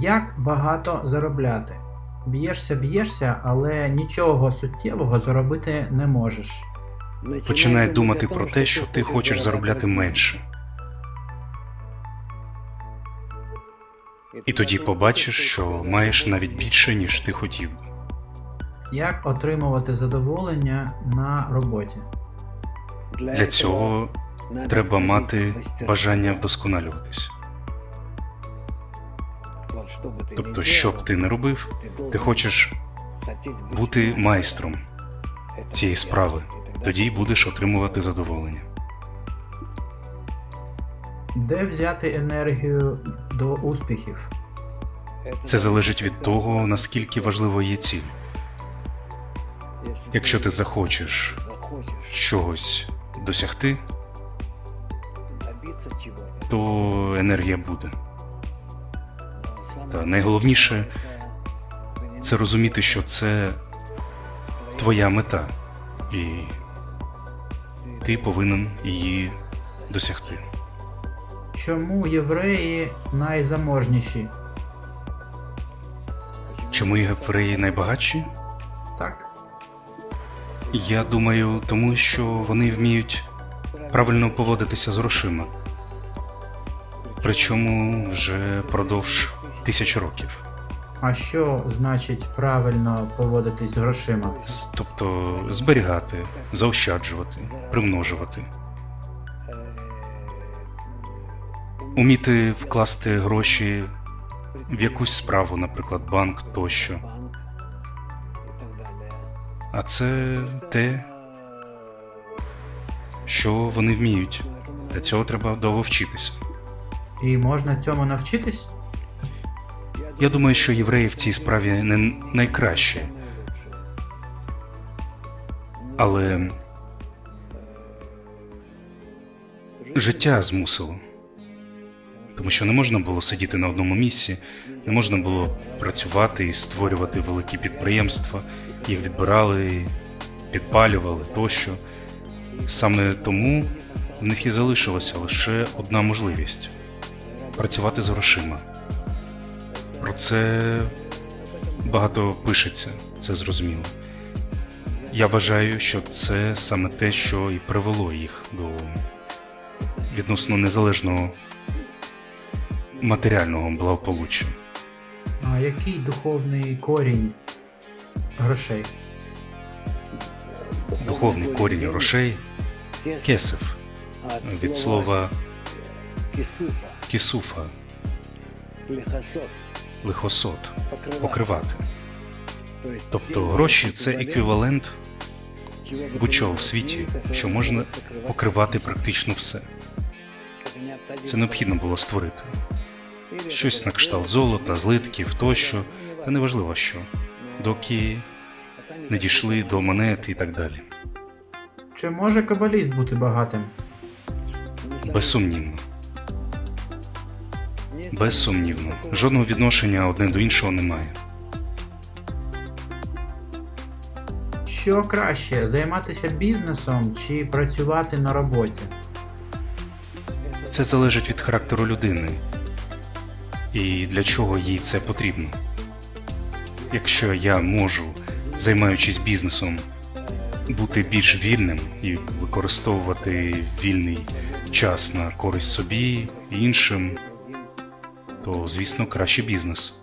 Як багато заробляти? Б'єшся, б'єшся, але нічого суттєвого заробити не можеш. Починай думати про те, що ти хочеш заробляти менше. І тоді побачиш, що маєш навіть більше, ніж ти хотів. Як отримувати задоволення на роботі? Для цього треба мати бажання вдосконалюватись. Тобто, що б ти не робив, ти хочеш бути майстром цієї справи. Тоді й будеш отримувати задоволення. Де взяти енергію до успіхів? Це залежить від того, наскільки важливо є ціль. Якщо ти захочеш чогось досягти, то енергія буде. Та найголовніше це розуміти, що це твоя мета, і ти повинен її досягти. Чому євреї найзаможніші? Чому євреї найбагатші? Так? Я думаю, тому що вони вміють правильно поводитися з грошима. Причому вже впродовж тисяч років. А що значить правильно поводитись з грошима? Тобто зберігати, заощаджувати, примножувати. Уміти вкласти гроші в якусь справу, наприклад, банк тощо. А це те, що вони вміють. Для цього треба довго вчитися. І можна цьому навчитись? Я думаю, що євреї в цій справі не найкращі. Але життя змусило. Тому що не можна було сидіти на одному місці, не можна було працювати і створювати великі підприємства, їх відбирали, підпалювали тощо. Саме тому в них і залишилася лише одна можливість працювати з грошима. Про це багато пишеться, це зрозуміло. Я вважаю, що це саме те, що і привело їх до відносно незалежного матеріального благополуччя. А який духовний корінь грошей? Духовний корінь грошей кесев від слова кісуфа, лихосот, покривати. Тобто гроші це еквівалент будь-чого в світі, що можна покривати практично все. Це необхідно було створити. Щось на кшталт золота, злитків тощо, та неважливо що, доки не дійшли до монет і так далі. Чи може кабаліст бути багатим? Безсумнівно. Безсумнівно. Жодного відношення одне до іншого немає. Що краще займатися бізнесом чи працювати на роботі? Це залежить від характеру людини і для чого їй це потрібно. Якщо я можу, займаючись бізнесом, бути більш вільним і використовувати вільний час на користь собі іншим, то звісно краще бізнес.